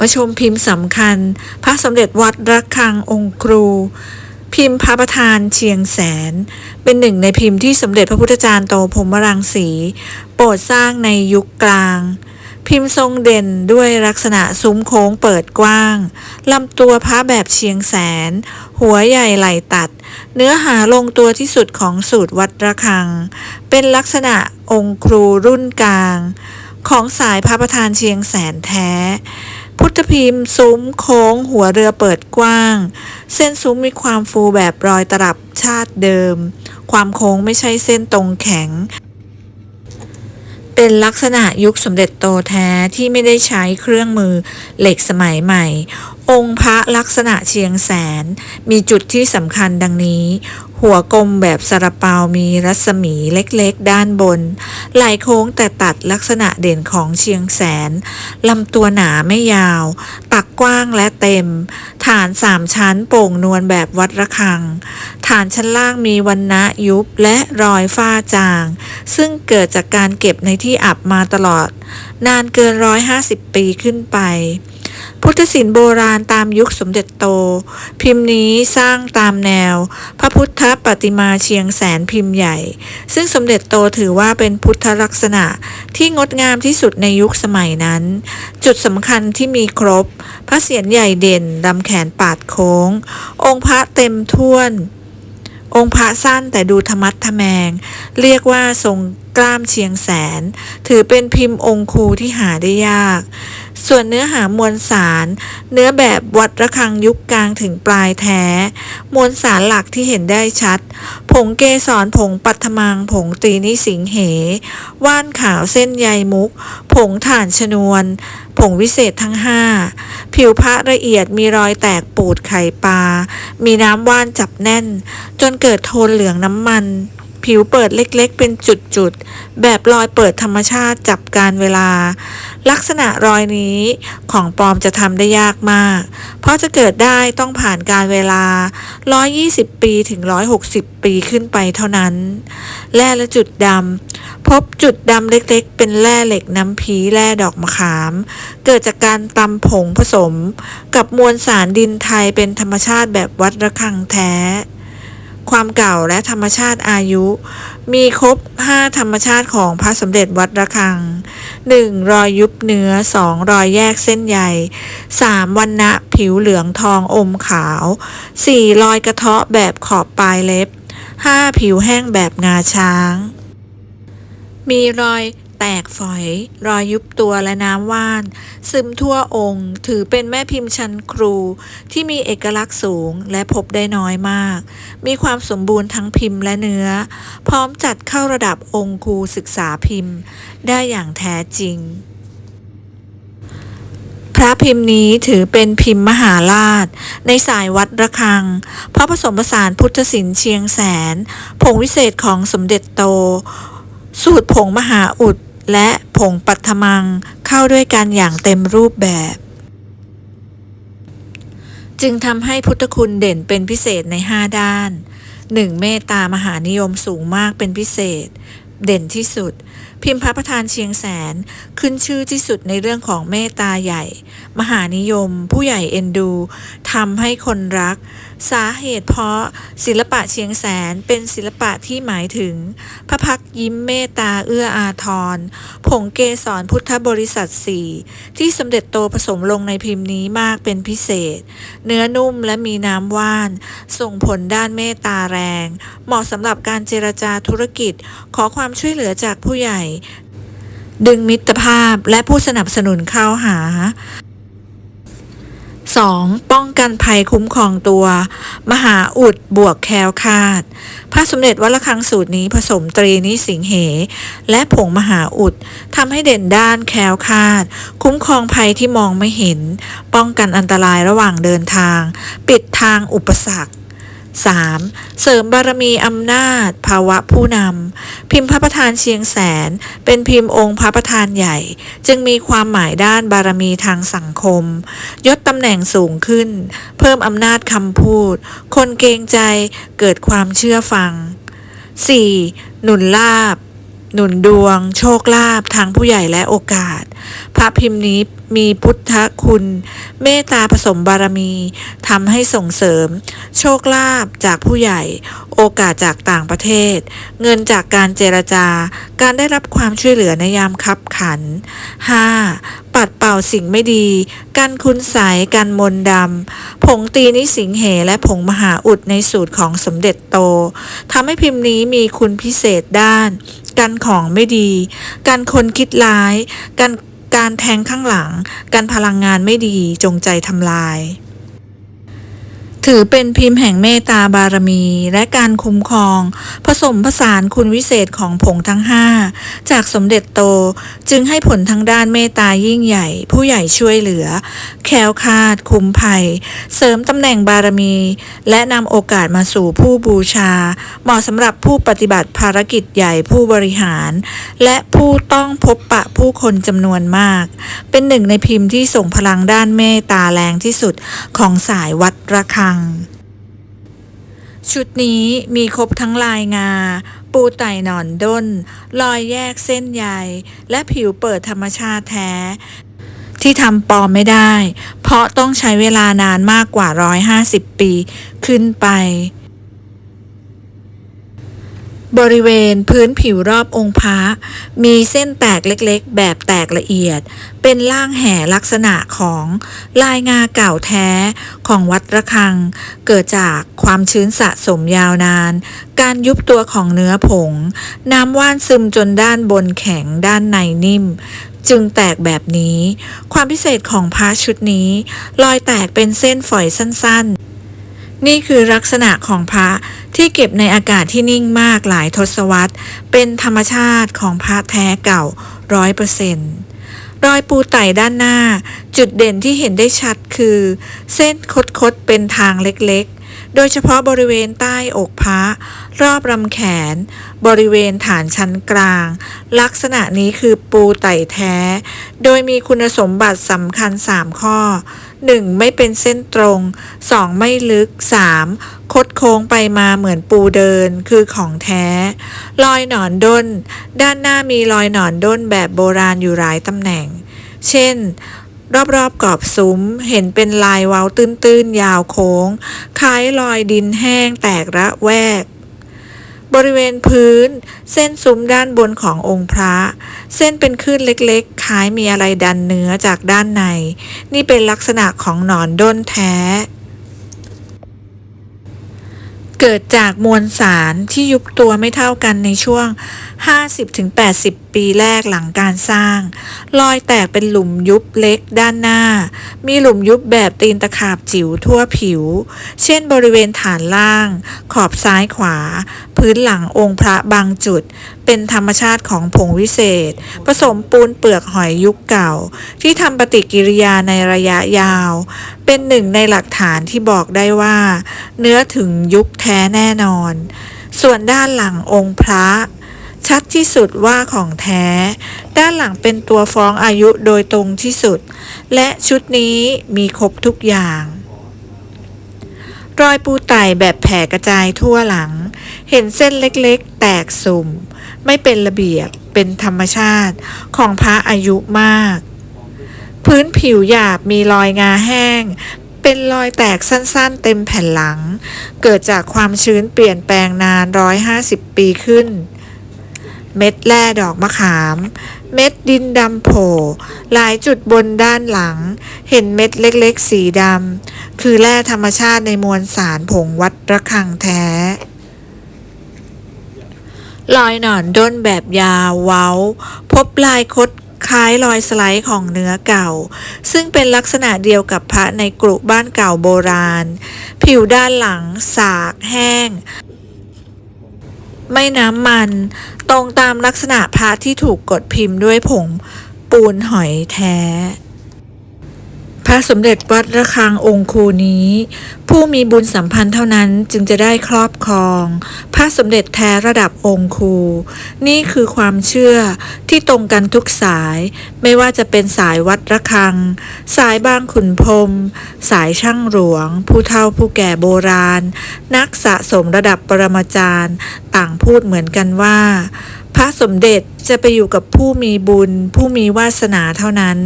มาชมพิมพ์สำคัญ พระสมเด็จวัดระฆังองค์ครู พิมพ์พระประธานเชียงแสน เป็นหนึ่งในพิมพ์ที่สมเด็จพระพุทธจารย์โตพรมรังสี โปรดสร้างในยุคกลาง พิมพ์ทรงเด่นด้วยลักษณะซุ้มโค้งเปิดกว้างลำตัวพระแบบเชียงแสน หัวใหญ่ไหลตัด เนื้อหาลงตัวที่สุดของสูตรวัดระฆัง เป็นลักษณะองค์ครูรุ่นกลางของสายพระประธานเชียงแสนแท้ พุทธพิมพ์ซุ้มโค้งหัวเรือเปิดกว้าง เส้นซุ้มมีความฟูแบบรอยตลับชาติเดิม ความโค้งไม่ใช่เส้นตรงแข็ง เป็นลักษณะยุคสมเด็จโตแท้ที่ไม่ได้ใช้เครื่องมือเหล็กสมัยใหม่ องค์พระลักษณะเชียงแสน มีจุดที่สำคัญดังนี้ หัวกลมแบบสระเปามีรัศมีเล็กๆ ด้านบน ไหลโค้งแต่ตัดลักษณะเด่นของเชียงแสน ลำตัวหนาไม่ยาว ตักกว้างและเต็ม ฐานสามชั้นโป่งนวลแบบวัดระฆัง ฐานชั้นล่างมีวันนะยุบและรอยฝ้าจาง ซึ่งเกิดจากการเก็บในที่อับมาตลอด นานเกินร้อยห้าสิบปีขึ้นไป พุทธศิลป์โบราณตามยุคสมเด็จโต พิมพ์นี้สร้างตามแนว พระพุทธปฏิมาเชียงแสนพิมพ์ใหญ่ ซึ่งสมเด็จโตถือว่าเป็นพุทธลักษณะที่งดงามที่สุดในยุคสมัยนั้น จุดสำคัญที่มีครบ พระเศียรใหญ่เด่นลำแขนปาดโค้ง องค์พระเต็มท้วนองค์พระสั้นแต่ดูธรรมัดทแมง เรียกว่าทรงกล้ามเชียงแสน ถือเป็นพิมพ์องค์ครูที่หาได้ยาก ส่วนเนื้อหามวลสาร เนื้อแบบวัดระฆังยุคกลางถึงปลายแท้ มวลสารหลักที่เห็นได้ชัด ผงเกสรผงปัทมัง ผงตรีนิสิงเห ว่านขาวเส้นใยมุก ผงถ่านชนวน ผงวิเศษทั้งห้าผิวพระละเอียดมีรอยแตกปูดไข่ปลา มีน้ำว่านจับแน่น จนเกิดโทนเหลืองน้ำมัน ผิวเปิดเล็กๆ เป็นจุดๆ แบบรอยเปิดธรรมชาติจับการเวลา ลักษณะรอยนี้ของปลอมจะทำได้ยากมาก เพราะจะเกิดได้ต้องผ่านการเวลา 120 ปีถึง 160 ปีขึ้นไปเท่านั้น แร่และจุดดำพบจุดดำเล็กๆ เป็นแร่เหล็กน้ำพีแร่ดอกมะขาม เกิดจากการตำผงผสม กับมวลสารดินไทยเป็นธรรมชาติแบบวัดระฆังแท้ ความเก่าและธรรมชาติอายุ มีครบ 5 ธรรมชาติของพระสมเด็จวัดระฆัง 1. รอยยุบเนื้อ 2. รอยแยกเส้นใย 3. วันนะผิวเหลืองทองอมขาว 4. รอยกระเทาะแบบขอบปลายเล็บ 5. ผิวแห้งแบบงาช้าง มีรอย แตกฝอย รอยยุบตัวและน้ำว่าน ซึมทั่วองค์ ถือเป็นแม่พิมพ์ชั้นครู ที่มีเอกลักษณ์สูงและพบได้น้อยมาก มีความสมบูรณ์ทั้งพิมพ์และเนื้อ พร้อมจัดเข้าระดับองค์ครูศึกษาพิมพ์ ได้อย่างแท้จริงพระพิมพ์นี้ถือเป็นพิมพ์มหาราช ในสายวัดระฆัง เพราะผสมผสานพุทธศิลป์เชียงแสน ผงวิเศษของสมเด็จโต สูตรผงมหาอุด และผงปัทมังเข้าด้วยกันอย่างเต็มรูปแบบ จึงทำให้พุทธคุณเด่นเป็นพิเศษใน 5 ด้าน 1. เมตตามหานิยมสูงมากเป็นพิเศษ เด่นที่สุด พิมพ์พระประธานเชียงแสนขึ้นชื่อที่สุดในเรื่องของเมตตาใหญ่ มหานิยม ผู้ใหญ่เอ็นดูทำให้คนรัก สาเหตุเพราะศิลปะเชียงแสนเป็นศิลปะที่หมายถึง พระพักยิ้มเมตตาเอื้ออาทร ผงเกสรพุทธบริษัทสี่ที่สมเด็จโตผสมลงในพิมพ์นี้มากเป็นพิเศษ เนื้อนุ่มและมีน้ำว่าน ส่งผลด้านเมตตาแรง เหมาะสำหรับการเจรจาธุรกิจ ขอความช่วยเหลือจากผู้ใหญ่ ดึงมิตรภาพและผู้สนับสนุนเข้าหา 2. ป้องกันภัยคุ้มครองตัว มหาอุดบวกแคลคาด พระสมเด็จวัดระฆังสูตรนี้ผสมตรีนิสิงเห และผงมหาอุดทำให้เด่นด้านแคลคาด คุ้มครองภัยที่มองไม่เห็น ป้องกันอันตรายระหว่างเดินทาง ปิดทางอุปสรรค 3. เสริมบารมีอำนาจ ภาวะผู้นำ พิมพ์พระประธานเชียงแสน เป็นพิมพ์องค์พระประธานใหญ่ จึงมีความหมายด้านบารมีทางสังคม ยศตำแหน่งสูงขึ้น เพิ่มอำนาจคำพูด คนเกรงใจเกิดความเชื่อฟัง 4. หนุนลาบ หนุนดวง โชคลาภทางผู้ใหญ่และโอกาส ระพิมพ์นี้มีพุทธคุณ เมตตาผสมบารมีทำให้ส่งเสริม โชคลาภจากผู้ใหญ่ โอกาสจากต่างประเทศ เงินจากการเจรจา การได้รับความช่วยเหลือในยามคับขัน 5. ปัดเป่าสิ่งไม่ดีกันคุณใสยกันมนดำ ผงตีนิสิงเหและผงมหาอุดในสูตรของสมเด็จโตทำให้พิมพ์นี้มีคุณพิเศษด้าน กันของไม่ดีกันคนคิดร้ายกัน การแทงข้างหลัง กันพลังงานไม่ดีจงใจทำลาย ถือเป็นพิมพ์แห่งเมตตาบารมี และการคุ้มครอง ผสมผสานคุณวิเศษของผงทั้งห้าจากสมเด็จโตจึงให้ผลทั้งด้านเมตตายิ่งใหญ่ ผู้ใหญ่ช่วยเหลือ แคล้วคาด คุ้มภัย เสริมตำแหน่งบารมี และนำโอกาสมาสู่ผู้บูชา เหมาะสำหรับผู้ปฏิบัติภารกิจใหญ่ผู้บริหาร และผู้ต้องพบปะผู้คนจำนวนมาก เป็นหนึ่งในพิมพ์ที่ส่งพลังด้านเมตตาแรงที่สุดของสายวัดระัง ชุดนี้มีครบทั้งลายงา ปูไต่หนอนด้น รอยแยกเส้นใย และผิวเปิดธรรมชาติแท้ ที่ทำปลอมไม่ได้ เพราะต้องใช้เวลานานมากกว่า 150 ปีขึ้นไป บริเวณพื้นผิวรอบองค์พระมีเส้นแตกเล็กๆ แบบแตกละเอียด เป็นล่างแห่ลักษณะของลายงาเก่าแท้ของวัดระฆัง เกิดจากความชื้นสะสมยาวนาน การยุบตัวของเนื้อผง น้ำว่านซึมจนด้านบนแข็งด้านในนิ่ม จึงแตกแบบนี้ ความพิเศษของพระชุดนี้ รอยแตกเป็นเส้นฝอยสั้นๆ นี่คือลักษณะของพระที่เก็บในอากาศที่นิ่งมากหลายทศวรรษ เป็นธรรมชาติของพระแท้เก่าร้อยเปอร์เซ็นต์รอยปูไต่ด้านหน้า จุดเด่นที่เห็นได้ชัดคือ เส้นคดๆเป็นทางเล็กๆ โดยเฉพาะบริเวณใต้อกพระ รอบลำแขน บริเวณฐานชั้นกลาง ลักษณะนี้คือปูไต่แท้ โดยมีคุณสมบัติสำคัญ 3 ข้อ 1. ไม่เป็นเส้นตรง 2. ไม่ลึก 3. คดโค้งไปมาเหมือนปูเดินคือของแท้ รอยหนอนด้น ด้านหน้ามีรอยหนอนด้นแบบโบราณอยู่หลายตำแหน่ง เช่น รอบๆกรอบซุ้มเห็นเป็นลายเว้าตื้นๆ ยาวโค้ง คล้ายรอยดินแห้งแตกระแวก บริเวณพื้น เส้นซุ้มด้านบนขององค์พระ เส้นเป็นคลื่นเล็กๆ คล้ายมีอะไรดันเนื้อจากด้านใน นี่เป็นลักษณะของหนอนด้นแท้ เกิดจากมวลสารที่ยุบตัวไม่เท่ากันในช่วง 50-80ปีแรกหลังการสร้าง รอยแตกเป็นหลุมยุบเล็กด้านหน้า มีหลุมยุบแบบตีนตะขาบจิ๋วทั่วผิว เช่นบริเวณฐานล่าง ขอบซ้ายขวา พื้นหลังองค์พระบางจุด เป็นธรรมชาติของผงวิเศษ ผสมปูนเปลือกหอยยุคเก่า ที่ทำปฏิกิริยาในระยะยาว เป็นหนึ่งในหลักฐานที่บอกได้ว่า เนื้อถึงยุคแท้แน่นอน ส่วนด้านหลังองค์พระ ชัดที่สุดว่าของแท้ ด้านหลังเป็นตัวฟ้องอายุโดยตรงที่สุด และชุดนี้มีครบทุกอย่าง รอยปูไต่แบบแผ่กระจายทั่วหลัง เห็นเส้นเล็กๆ แตกสุ่ม ไม่เป็นระเบียบ เป็นธรรมชาติของพระอายุมาก พื้นผิวหยาบมีรอยงาแห้งเป็นรอยแตกสั้นๆ เต็มแผ่นหลัง เกิดจากความชื้นเปลี่ยนแปลงนาน 150 ปีขึ้น เม็ดแร่ดอกมะขาม เม็ดดินดำโผล่หลายจุดบนด้านหลัง เห็นเม็ดเล็กๆ สีดำ คือแร่ธรรมชาติในมวลสารผงวัดระฆังแท้รอยหนอนด้นแบบยาวเว้า พบลายคดคล้ายรอยสไลด์ของเนื้อเก่า ซึ่งเป็นลักษณะเดียวกับพระในกรุบ้านเก่าโบราณ ผิวด้านหลัง สากแห้ง ไม่น้ำมัน ตรงตามลักษณะพระที่ถูกกดพิมพ์ด้วยผงปูนหอยแท้ พระสมเด็จวัดระฆังองค์คูนี้ ผู้มีบุญสัมพันธ์เท่านั้นจึงจะได้ครอบครอง พระสมเด็จแท้ระดับองค์คูนี่คือความเชื่อ ที่ตรงกันทุกสายไม่ว่าจะเป็นสายวัดระฆัง สายบางขุนพรมสายช่างหลวง ผู้เฒ่าผู้แก่โบราณ นักสะสมระดับปรมาจารย์ ต่างพูดเหมือนกันว่า พระสมเด็จจะไปอยู่กับผู้มีบุญ ผู้มีวาสนาเท่านั้น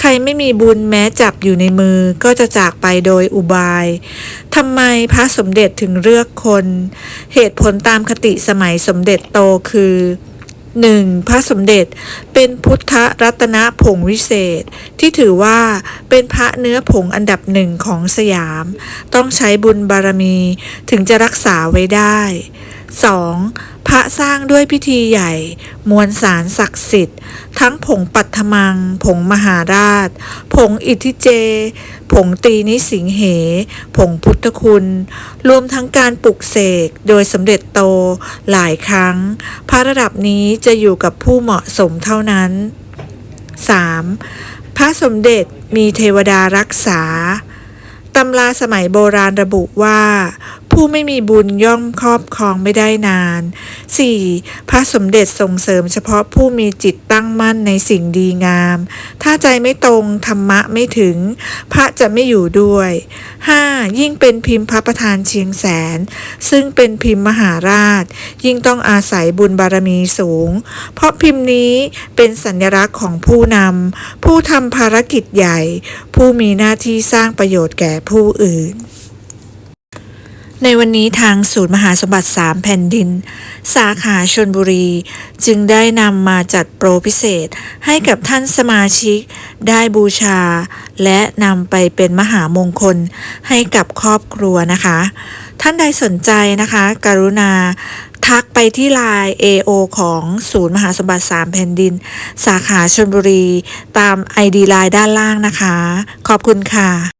ใครไม่มีบุญแม้จับอยู่ในมือก็จะจากไปโดยอุบายทำไมพระสมเด็จถึงเลือกคน เหตุผลตามคติสมัยสมเด็จโตคือ 1. พระสมเด็จเป็นพุทธรัตนผงวิเศษ ที่ถือว่าเป็นพระเนื้อผงอันดับหนึ่งของสยาม ต้องใช้บุญบารมีถึงจะรักษาไว้ได้ 2. พระสร้างด้วยพิธีใหญ่ มวลสารศักดิ์สิทธิ์ ทั้งผงปัทมัง ผงมหาราช ผงอิทธิเจ ผงตีนิสิงเห ผงพุทธคุณ รวมทั้งการปลุกเสกโดยสำเร็จโตหลายครั้ง พระระดับนี้จะอยู่กับผู้เหมาะสมเท่านั้น 3. พระสมเด็จมีเทวดารักษา ตำราสมัยโบราณระบุว่า ผู้ไม่มีบุญย่อมครอบครองไม่ได้นาน 4. พระสมเด็จส่งเสริมเฉพาะผู้มีจิตตั้งมั่นในสิ่งดีงาม ถ้าใจไม่ตรงธรรมะไม่ถึง พระจะไม่อยู่ด้วย 5. ยิ่งเป็นพิมพ์พระประธานเชียงแสน ซึ่งเป็นพิมพ์มหาราช ยิ่งต้องอาศัยบุญบารมีสูง เพราะพิมพ์นี้เป็นสัญลักษณ์ของผู้นำผู้ทำภารกิจใหญ่ ผู้มีหน้าที่สร้างประโยชน์แก่ผู้อื่น ในวันนี้ทางศูนย์มหาสมบัติ 3 แผ่นดิน สาขาชนบุรี จึงได้นำมาจัดโปรพิเศษให้กับท่านสมาชิกได้บูชา และนำไปเป็นมหามงคลให้กับครอบครัวนะคะ ท่านใดสนใจนะคะ กรุณาทักไปที่ไลน์ AO ของศูนย์มหาสมบัติ 3 แผ่นดิน สาขาชนบุรี ตาม ID ไลน์ด้านล่างนะคะ ขอบคุณค่ะ